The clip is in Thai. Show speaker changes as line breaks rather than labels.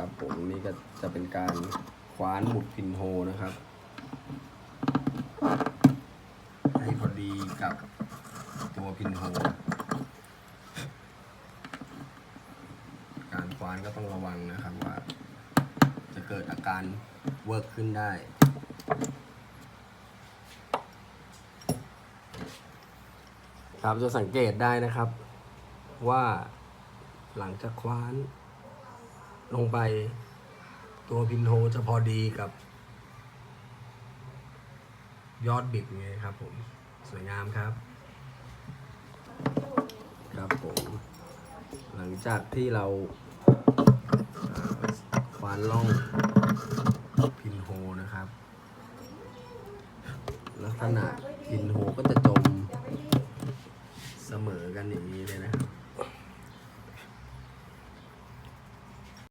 ครับผมนี่ก็จะเป็นการคว้านหมุดพินโฮนะครับ ให้พอดีกับตัวพินโฮการคว้านก็ต้องระวังนะครับว่า จะเกิดอาการเวิร์กขึ้นได้ครับจะสังเกตได้นะครับว่าหลังจากคว้าน ลงไป ตัวพินโฮจะพอดีกับ ยอดบิดไงครับผม สวยงามครับ ครับผม หลังจากที่เราควานล่องพินโฮนะครับ ลักษณะพินโฮก็จะจมเสมอกันอย่างนี้เลยนะครับ